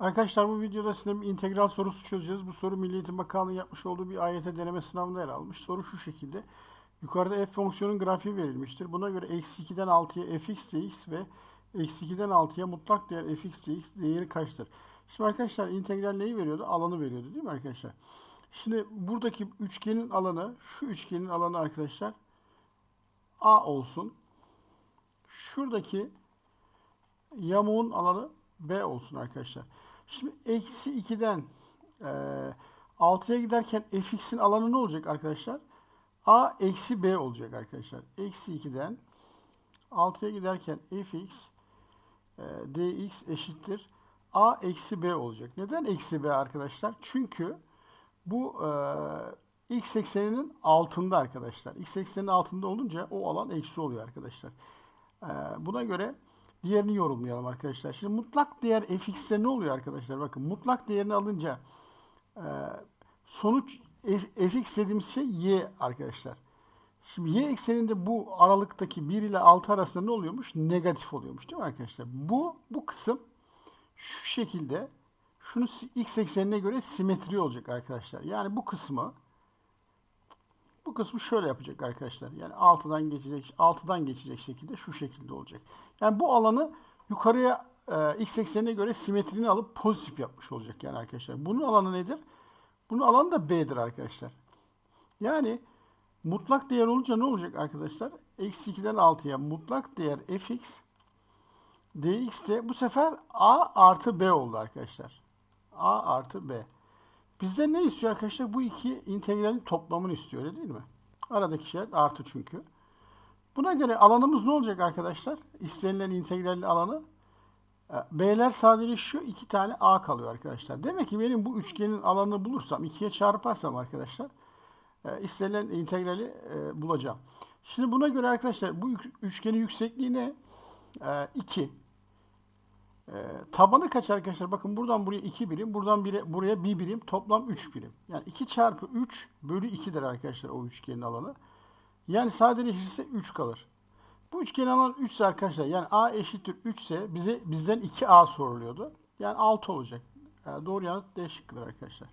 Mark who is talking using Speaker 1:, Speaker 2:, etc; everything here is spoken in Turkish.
Speaker 1: Arkadaşlar bu videoda size bir integral sorusu çözeceğiz. Bu soru Milli Eğitim Bakanlığı yapmış olduğu bir AYT deneme sınavında yer almış. Soru şu şekilde. Yukarıda f fonksiyonun grafiği verilmiştir. Buna göre eksi 2'den 6'ya fx dx ve eksi 2'den 6'ya mutlak değer fx dx değeri kaçtır? Şimdi arkadaşlar integral neyi veriyordu? Alanı veriyordu değil mi arkadaşlar? Şimdi buradaki üçgenin alanı, şu üçgenin alanı arkadaşlar A olsun. Şuradaki yamuğun alanı B olsun arkadaşlar. Şimdi eksi 2'den e, 6'ya giderken fx'in alanı ne olacak arkadaşlar? A eksi B olacak arkadaşlar. Eksi 2'den 6'ya giderken fx e, dx eşittir. A eksi B olacak. Neden eksi B arkadaşlar? Çünkü bu e, x ekseninin altında arkadaşlar. X eksenin altında olunca o alan eksi oluyor arkadaşlar. E, buna göre diğerini yorumlayalım arkadaşlar. Şimdi mutlak değer fx'te ne oluyor arkadaşlar? Bakın mutlak değerini alınca e, sonuç f, fx dediğimiz şey y arkadaşlar. Şimdi y ekseninde bu aralıktaki 1 ile 6 arasında ne oluyormuş? Negatif oluyormuş değil mi arkadaşlar? Bu bu kısım şu şekilde şunu x eksenine göre simetri olacak arkadaşlar. Yani bu kısmı bu kısmı şöyle yapacak arkadaşlar. Yani 6'dan geçecek 6'dan geçecek şekilde şu şekilde olacak. Yani bu alanı yukarıya e, x eksenine göre simetrini alıp pozitif yapmış olacak yani arkadaşlar. Bunun alanı nedir? Bunun alanı da b'dir arkadaşlar. Yani mutlak değer olunca ne olacak arkadaşlar? Eksi 2'den 6'ya mutlak değer fx dx de bu sefer a artı b oldu arkadaşlar. a artı b. Bizden ne istiyor arkadaşlar? Bu iki integralin toplamını istiyor öyle değil mi? Aradaki işaret artı çünkü. Buna göre alanımız ne olacak arkadaşlar? İstenilen integralin alanı. E, B'ler sadeleşiyor. iki tane A kalıyor arkadaşlar. Demek ki benim bu üçgenin alanını bulursam, ikiye çarparsam arkadaşlar e, istenilen integrali e, bulacağım. Şimdi buna göre arkadaşlar bu üçgenin yüksekliği ne? 2. E, tabanı kaç arkadaşlar? Bakın buradan buraya 2 birim, buradan bire, buraya 1 birim, toplam 3 birim. Yani 2 çarpı 3 bölü 2'dir arkadaşlar o üçgenin alanı. Yani sadeleşirse 3 kalır. Bu üçgenin alanı 3 ise arkadaşlar yani A eşittir 3 ise bize bizden 2A soruluyordu. Yani 6 olacak. Yani doğru yanıt D şıkkıdır arkadaşlar.